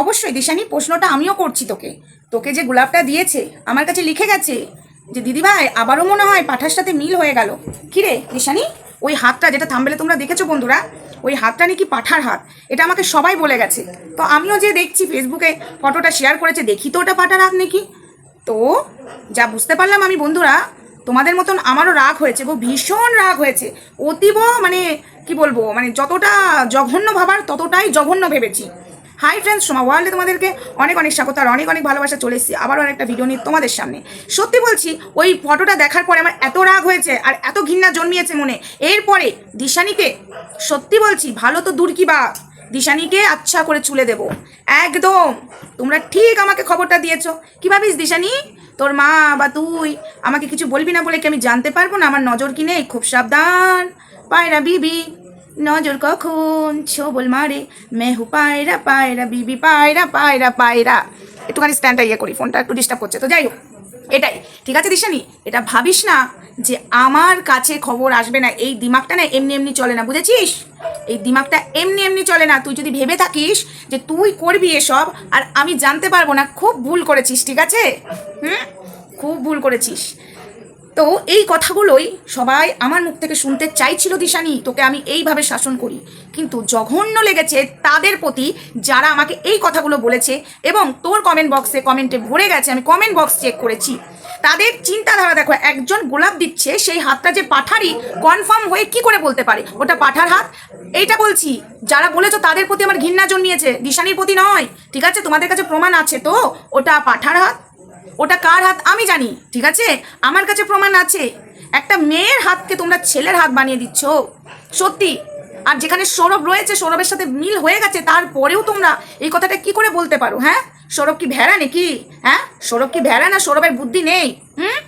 অবশ্যই দিশানি, প্রশ্নটা আমিও করছি তোকে। তোকে যে গোলাপটা দিয়েছে, আমার কাছে লিখে গেছে যে, দিদিভাই, আবারও মনে হয় পাঠার সাথে মিল হয়ে গেল। কিরে দিশানি, ওই হাতটা যেটা থামবেলে তোমরা দেখেছ বন্ধুরা, ওই হাতটা নাকি পাঠার হাত, এটা আমাকে সবাই বলে গেছে। তো আমিও যে দেখছি ফেসবুকে ফটোটা শেয়ার করেছে, দেখি তো ওটা পাঠার হাত নাকি? তো যা বুঝতে পারলাম আমি বন্ধুরা, তোমাদের মতন আমারও রাগ হয়েছে গো, ভীষণ রাগ হয়েছে। অতীব মানে কি বলব মানে যতটা জঘন্য ভাবার ততটাই জঘন্য ভেবেছি। হাই ফ্রেন্ডস সোমা ওয়ার্ল্ডে তোমাদেরকে অনেক অনেক স্বাগত আর অনেক অনেক ভালোবাসা চলে এসেছি। আবারও একটা ভিডিও নিয়ে তোমাদের সামনে। সত্যি বলছি, ওই ফটোটা দেখার পরে আমার এত রাগ হয়েছে আর এত ঘৃণা জন্মিয়েছে মনে। এরপরে দিশানিকে, সত্যি বলছি, ভালো তো দূর কি বা দিশানিকে আচ্ছা করে চুলে দেব। একদম। তোমরা ঠিক আমাকে খবরটা দিয়েছ। কী ভাবিস দিশানি? তোর মা বা তুই আমাকে কিছু বলবি না বলে কি আমি জানতে পারব না? আমার নজর কি নেই? খুব সাবধান। পায় পায়রা বিবি। নজর কখন? ছোবল মারে, মেহু পায়রা পায়রা, বিবি পায়রা পায়রা পায়রা। একটুখানি স্ট্যান্ডটা ইয়ে করি ফোনটা একটু ডিস্টার্ব করছে তো, যাই হোক, এটাই। ঠিক আছে দিশানি? এটা ভাবিস না যে আমার কাছে খবর আসবে না, এই দিমাগটা না এমনি এমনি চলে না, বুঝেছিস? এই দিমাগটা এমনি এমনি চলে না, তুই যদি ভেবে থাকিস যে তুই করবি এসব, আর আমি জানতে পারব না, খুব ভুল করেছিস, ঠিক আছে? হুম? খুব ভুল করেছিস। তো এই কথাগুলোই সবাই আমার মুখ থেকে শুনতে চাইছিল, দিশানি, তোকে আমি এইভাবে শাসন করি। কিন্তু জঘন্য লেগেছে তাদের প্রতি যারা আমাকে এই কথাগুলো বলেছে এবং তোর কমেন্ট বক্সে কমেন্টে ভরে গেছে, আমি কমেন্ট বক্স চেক করেছি। তাদের চিন্তাধারা দেখো, একজন গোলাপ দিচ্ছে, সেই হাতটা যে পাঠারই কনফার্ম হয়ে কি করে বলতে পারে? ওটা পাঠার হাত? এইটা বলছি, যারা বলেছ তাদের প্রতি আমার ঘৃণা জন্মিয়েছে, দিশানির প্রতি নয়, ঠিক আছে? তোমাদের কাছে প্রমাণ আছে তো? ওটা পাঠার হাত? ওটা কার হাত আমি জানি, ঠিক আছে? আমার কাছে প্রমাণ আছে। একটা মেয়ের হাতকে তোমরা ছেলের হাত বানিয়ে দিচ্ছ। সত্যি। আর যেখানে সৌরভ রয়েছে, সৌরভের সাথে মিল হয়ে গেছে, তারপরেও তোমরা এই কথাটা কি করে বলতে পারো হ্যাঁ? সৌরভ কি ভেড়া নাকি? হ্যাঁ? সৌরভ কি ভেড়া না? সৌরভের বুদ্ধি নেই। হুম?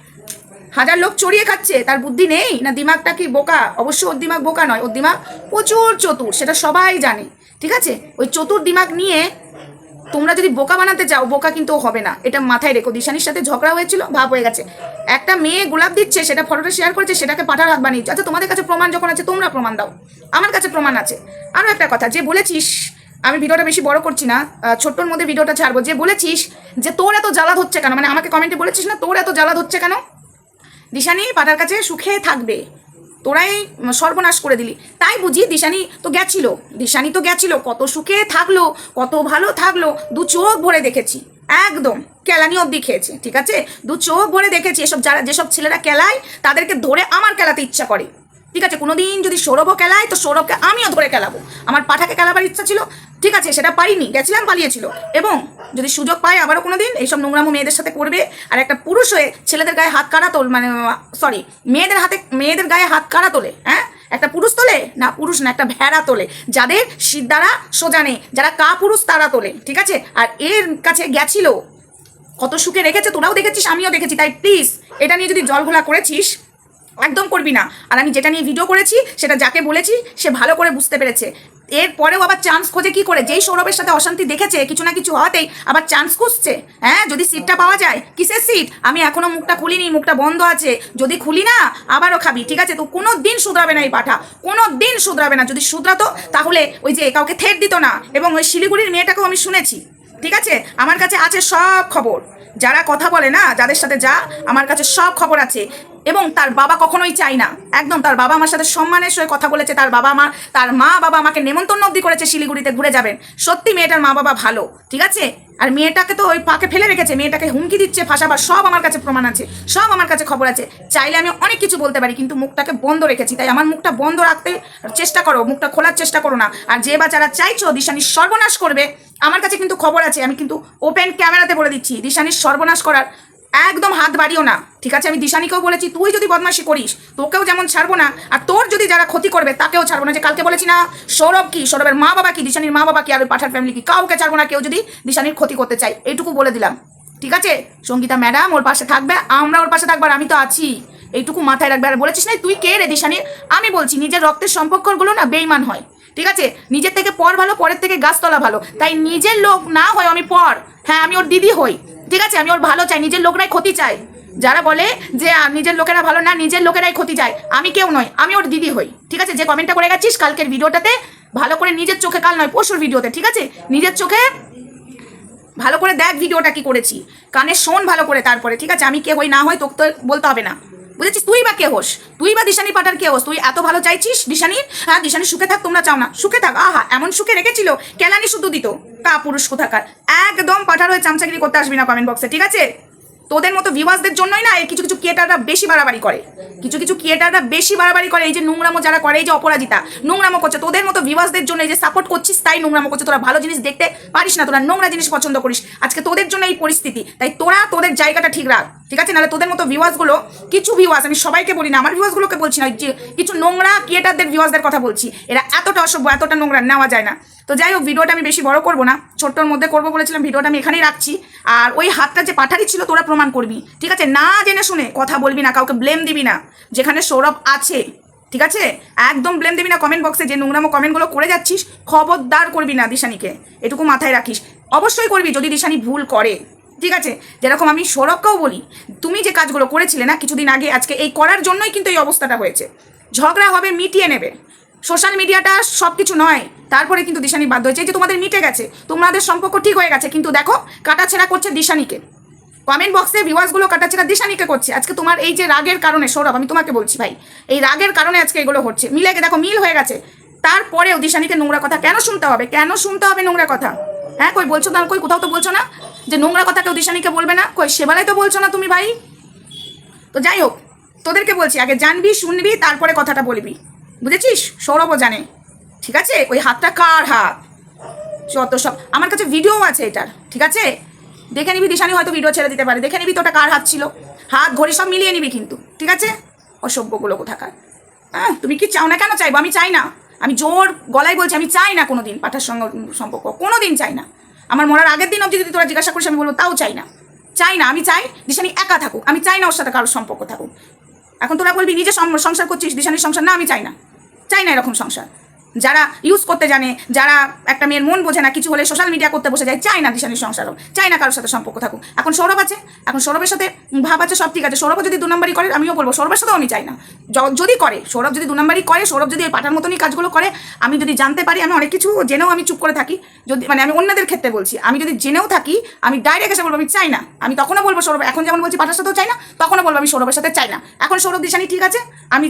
হাজার লোক চড়িয়ে খাচ্ছে, তার বুদ্ধি নেই? না দিমাগটা কি বোকা? অবশ্য ওর দিমাগ বোকা নয়, ওর দিমাগ প্রচুর চতুর, সেটা সবাই জানে, ঠিক আছে? ওই চতুর দিমাগ নিয়ে তোমরা যদি বোকা বানাতে চাও, বোকা কিন্তু হবে না। এটা মাথায় রেখো। দিশানির সাথে ঝগড়া হয়েছিল, ভাব হয়ে গেছে। একটা মেয়ে গোলাপ দিচ্ছে, সেটা ফটোটা শেয়ার করেছে, সেটাকে পাঠার হাত বানিয়েছে। আচ্ছা তোমাদের কাছে প্রমাণ যখন আছে, তোমরা প্রমাণ দাও। আমার কাছে প্রমাণ আছে। আরও একটা কথা, যে বলেছিস, আমি ভিডিওটা বেশি বড় করছি না ছোট্টর মধ্যে ভিডিওটা ছাড়বো। যে বলেছিস যে তোর এত জ্বালাদ হচ্ছে কেন? মানে আমাকে কমেন্টে বলেছিস না, তোর এত জ্বালাদ হচ্ছে কেন? দিশানি পাটার কাছে সুখে থাকবে। তোরাই সর্বনাশ করে দিলি। তাই বুঝি দিশানি তো গেছিল। দিশানি তো গেছিল। কত সুখে থাকল, কত ভালো থাকল, দু চোখ ভরে দেখেছি। একদম কেলানি অব্দি খেয়েছে, ঠিক আছে? দু চোখ ভরে দেখেছি, এসব যারা যেসব ছেলেরা কেলায়, তাদেরকে ধরে আমার কেলাতে ইচ্ছা করে। ঠিক আছে, কোনোদিন যদি সৌরভও খেলায়, তো সৌরভকে আমিও ধরে খেলাবো। আমার পাঠাকে খেলাবার ইচ্ছা ছিল, ঠিক আছে, সেটা পারিনি, গেছিলাম, পালিয়েছিল। এবং যদি সুযোগ পায় আবারও কোনো দিন এইসব নোংরামো মেয়েদের সাথে করবে, আর একটা পুরুষ হয়ে ছেলেদের গায়ে হাত কাড়া তোল মানে সরি মেয়েদের হাতে, মেয়েদের গায়ে হাত কাড়া তোলে হ্যাঁ? একটা পুরুষ তোলে, না পুরুষ না, একটা ভেড়া তোলে, যাদের সিদ্ধারা সোজা নেই, যারা কা পুরুষ তারা তোলে, ঠিক আছে? আর এর কাছে গেছিল, কত সুখে রেখেছে, তোরাও দেখেছিস, আমিও দেখেছি, তাই প্লিজ এটা নিয়ে যদি জল ঘোলা করেছিস একদম করবি না। আর আমি যেটা নিয়ে ভিডিও করেছি, সেটা যাকে বলেছি, সে ভালো করে বুঝতে পেরেছে। এরপরেও আবার চান্স খোঁজে কি করে? যেই সৌরভের সাথে অশান্তি দেখেছে, কিছু না কিছু হওয়াতেই আবার চান্স খুঁজছে। হ্যাঁ যদি সিটটা পাওয়া যায়, কিসের সিট আমি এখনও মুখটা খুলিনি, মুখটা বন্ধ আছে। যদি খুলি না, আবারও খাবি, ঠিক আছে? তো কোনো দিন শুধরাবে না এই পাঠা। কোনো দিন শুধরাবে না। যদি শুধরাতো, তাহলে ওই যে কাউকে থেট দিত না। এবং ওই শিলিগুড়ির মেয়েটাকেও আমি শুনেছি। ঠিক আছে? আমার কাছে আছে সব খবর। যারা কথা বলে না, যাদের সাথে যা, আমার কাছে সব খবর আছে। এবং তার বাবা কখনোই চাই না। একদম তার বাবা আমার সাথে সম্মানের সঙ্গে কথা বলেছে, তার বাবা মা, তার মা বাবা আমাকে নেমন্তন্ন অব্দি করেছে শিলিগুড়িতে ঘুরে যাবেন। সত্যি মেয়েটার মা বাবা ভালো, ঠিক আছে? আর মেয়েটাকে তো ওই পাকে ফেলে রেখেছে, মেয়েটাকে হুমকি দিচ্ছে, ফাঁসাবার সব আমার কাছে প্রমাণ আছে, সব আমার কাছে খবর আছে। চাইলে আমি অনেক কিছু বলতে পারি, কিন্তু মুখটাকে বন্ধ রেখেছি, তাই আমার মুখটা বন্ধ রাখতে চেষ্টা করো, মুখটা খোলার চেষ্টা করো না। আর যে বাচ্চারা চাইছো দিশানির সর্বনাশ করবে, আমার কাছে কিন্তু খবর আছে, আমি কিন্তু ওপেন ক্যামেরাতে বলে দিচ্ছি, দিশানির সর্বনাশ করার একদম হাত বাড়িও না। ঠিক আছে? আমি দিশানিকেও বলেছি, তুই যদি বদমাশি করিস, তোকেও যেমন ছাড়বো না, আর তোর যদি যারা ক্ষতি করবে, তাকেও ছাড়বো না। যে কালকে বলেছি না, সৌরভ কি? সৌরভের মা বাবা কি? দিশানির মা বাবা কি? আর পাঠার ফ্যামিলি কি? কাউকে ছাড়বো না, কেউ যদি দিশানির ক্ষতি করতে চাই এইটুকু বলে দিলাম। ঠিক আছে? সঙ্গীতা ম্যাডাম ওর পাশে থাকবে, আমরা ওর পাশে থাকব, আর আমি তো আছি। এইটুকু মাথায় রাখবে। আর বলেছিস না, তুই কে রে দিশানির? আমি বলছি, নিজের রক্তের সম্পর্কগুলো না বেইমান হয়। ঠিক আছে? নিজের থেকে পর ভালো, পরের থেকে গাছতলা ভালো। তাই নিজের লোক না হয় আমি পর। হ্যাঁ আমি ওর দিদি হই। ঠিক আছে, আমি ওর ভালো চাই, নিজের লোকরাই ক্ষতি চাই যারা বলে যে নিজের লোকেরা ভালো না, নিজের লোকেরাই ক্ষতি চায়। আমি কেউ নয় আমি ওর দিদি হই, ঠিক আছে? যে কমেন্টটা করে গেছিস কালকের ভিডিওটাতে, ভালো করে নিজের চোখে, কাল নয়, পরশুর ভিডিওতে, ঠিক আছে? নিজের চোখে ভালো করে দেখ ভিডিওটা কি করেছি। কানে শোন ভালো করে তারপরে, ঠিক আছে? আমি কে হই, না হই, তোকে তো বলতে হবে না। বুঝেছিস? তুই বা কে হোস? তুই বা দিশানি পাঠার কে হোস? তুই এত ভালো চাইছিস দিশানির হ্যাঁ দিশানি সুখে থাক, তোমরা চাও না। সুখে থাক, আহা, এমন সুখে রেখেছিল, কেলানি শুধু দিত। তা পুরুষ কোথাকার? একদম পাঠার হয়ে চামচাগিরি করতে আসবি না কমেন্ট বক্সে ঠিক আছে? তোদের মতো ভিউয়ার্সদের জন্যই না কিছু কিছু ক্রিয়েটাররা বেশি বাড়াবাড়ি করে। কিছু কিছু ক্রিয়েটাররা বেশি বাড়াবাড়ি করে এই যে নোংরামো যারা করে, এই যে অপরাজিতা, নোংরামো করছে। তোদের মতো ভিউয়ার্সদের জন্য এই যে সাপোর্ট করছিস, তাই নোংরামো করছে। তোরা ভালো জিনিস দেখতে পারিস না, তোরা নোংরা জিনিস পছন্দ করিস। আজকে তোদের জন্য এই পরিস্থিতি। তাই তোরা তোদের জায়গাটা ঠিক রাখ, ঠিক আছে? নাহলে তোদের মতো ভিউয়ার্সগুলো কিছু ভিউয়ার্স আমি সবাইকে বলি না, আমার ভিউয়ার্সগুলোকে বলছি না যে কিছু নোংরা ক্রিয়েটারদের ভিউয়ার্সদের কথা বলছি। এরা এতটা অসভ্য, এতটা নোংরা, নেওয়া যায় না। তো যাই হোক, ভিডিওটা আমি বেশি বড় করব না, ছোট্টর মধ্যে করব বলেছিলাম, ভিডিওটা আমি এখানেই রাখছি। আর ওই হাতটা যে পাঠারি ছিল, তোরা প্রমাণ করবি, ঠিক আছে? না জেনে শুনে কথা বলবি না, কাউকে ব্লেম দিবি না। যেখানে সৌরভ আছে, ঠিক আছে? একদম ব্লেম দিবি না কমেন্ট বক্সে যে নোংরামো কমেন্টগুলো করে যাচ্ছিস, খবরদার করবি না দিশানিকে। এটুকু মাথায় রাখিস। অবশ্যই করবি যদি দিশানি ভুল করে, ঠিক আছে? যেরকম আমি সৌরভকেও বলি, তুমি যে কাজগুলো করেছিলে না কিছুদিন আগে, আজকে এই করার জন্যই কিন্তু এই অবস্থাটা হয়েছে। ঝগড়া হবে, মিটিয়ে নেবে। সোশ্যাল মিডিয়াটা সব কিছু নয়, তারপরে কিন্তু দিশানি বাধ্য হয়েছে। যে তোমাদের মিটে গেছে, তোমাদের সম্পর্ক ঠিক হয়ে গেছে, কিন্তু দেখো, কাটাছেড়া করছে দিশানিকে। কমেন্ট বক্সে ভিউয়ার্সগুলো কাটাছেড়া দিশানিকে করছে। আজকে তোমার এই যে রাগের কারণে, সৌরভ, আমি তোমাকে বলছি ভাই, এই রাগের কারণে আজকে এগুলো হচ্ছে। মিলে গে- দেখো, মিল হয়ে গেছে। তারপরেও দিশানিকে নোংরা কথা কেন শুনতে হবে? কেন শুনতে হবে নোংরা কথা? হ্যাঁ কই বলছো না, কই কোথাও তো বলছো না যে নোংরা কথা কেউ দিশানিকে বলবে না? কই সেবেলায় তো বলছো না তুমি ভাই? তো যাই হোক, তোদেরকে বলছি, আগে জানবি, শুনবি, তারপরে কথাটা বলবি। বুঝেছিস? সৌরভও জানে। ঠিক আছে? ওই হাতটা কার হাত? যত সব আমার কাছে ভিডিও আছে এটার, ঠিক আছে? দেখে নিবি দিশানি হয়তো ভিডিও ছেড়ে দিতে পারে। দেখে নিবি তো ওটা কার হাত ছিল। হাত, ঘড়ি সব মিলিয়ে নিবি কিন্তু। ঠিক আছে? অসভ্যগুলো কোথাকার। হ্যাঁ তুমি কি চাও না? কেন চাইব? আমি চাই না। আমি জোর গলায় বলছি, আমি চাই না কোনো দিন পাঠার সঙ্গে সম্পর্ক। কোনো দিন চাই না। আমার মরার আগের দিন অবধি যদি তোরা জিজ্ঞাসা করিস, আমি বলব, তাও চাই না। চাই না, আমি চাই দিশানি একা থাকুক। আমি চাই না ওর সাথে কারোর সম্পর্ক থাকুক। এখন তোরা বলবি, নিজে সংসার করছিস, দিশানির সংসার? না, আমি চাই না। চাই না এরকম সংসার। যারা ইউজ করতে জানে, যারা একটা মেয়ের মন বোঝে না, কিছু হলে সোশ্যাল মিডিয়া করতে বসে যায় চাই না দিশানির সংসার হোক চাই না কারোর সাথে সম্পর্ক থাকুক। এখন সৌরভ আছে, এখন সৌরভের সাথে ভাব আছে, সব ঠিক আছে। সৌরভ যদি দু নম্বরই করে, আমিও বলব, সৌরভের সাথেও আমি চাই না। যদি করে, সৌরভ যদি দু নম্বরই করে, সৌরভ যদি ওই পাঠার মতনই কাজগুলো করে, আমি যদি জানতে পারি, আমি অনেক কিছু জেনেও আমি চুপ করে থাকি। যদি মানে আমি অন্যদের ক্ষেত্রে বলছি, আমি যদি জেনেও থাকি, আমি ডাইরেক্ট এসে বলব, আমি চাই না। আমি তখনও বলব সৌরভ, এখন যেমন বলছি পাঠার সাথেও চাই না, তখনও বলব আমি সৌরভের সাথে চাই না। এখন সৌরভ দিশানি ঠিক আছে, আমি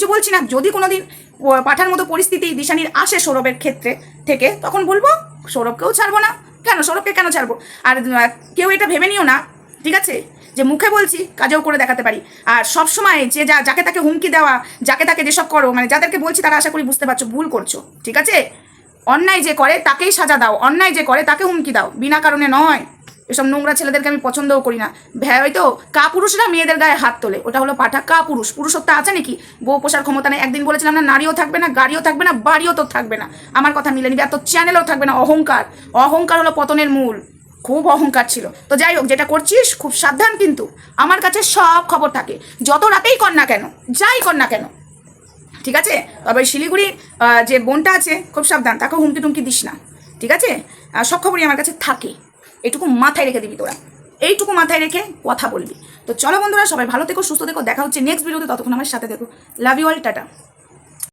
কিছু বলছি না। যদি কোনোদিন প- পাঠার মতো পরিস্থিতি দিশানির আসে সৌরভের ক্ষেত্রে থেকে, তখন বলব, সৌরভকেও ছাড়বো না। কেন? সৌরভকে কেন ছাড়বো? আর কেউ এটা ভেবে নিও না, ঠিক আছে? যে মুখে বলছি, কাজেও করে দেখাতে পারি। আর সব সময় যে যা, যাকে তাকে হুমকি দেওয়া, যাকে তাকে যেসব করো মানে যাদেরকে বলছি তারা আশা করি বুঝতে পারছ, ভুল করছ, ঠিক আছে? অন্যায় যে করে, তাকেই সাজা দাও। অন্যায় যে করে, তাকে হুমকি দাও। বিনা কারণে নয়। এসব নোংরা ছেলেদেরকে আমি পছন্দও করি না। ভ্যা হয়তো কা পুরুষরা মেয়েদের গায়ে হাত তোলে। ওটা হলো পাঠা কা পুরুষ পুরুষত্ব আছে নাকি? বউ পোষার ক্ষমতা নেই। একদিন বলেছিলাম না, নারীও থাকবে না, গাড়িও থাকবে না, বাড়িও তো থাকবে না। আমার কথা মিলে নিবি এত চ্যানেলও থাকবে না, অহংকার। অহংকার হলো পতনের মূল। খুব অহংকার ছিল। তো যাই হোক, যেটা করছিস, খুব সাবধান কিন্তু। আমার কাছে সব খবর থাকে। যত রাতেই কর না কেন, যাই কর না কেন। ঠিক আছে? তবে শিলিগুড়ি যে বোনটা আছে, খুব সাবধান। তাকে হুমকি টুমকি দিস না। ঠিক আছে? সব খবরই আমার কাছে থাকে। এইটুকু মাথায় রেখে দিবি তোরা। এইটুকু মাথায় রেখে কথা বলবি। তো চলো বন্ধুরা, সবাই ভালো থেকো, সুস্থ থেকো। দেখা হচ্ছে নেক্সট ভিডিওতে ততক্ষণ আমার সাথে দেখো লাভ ইউ অল টাটা।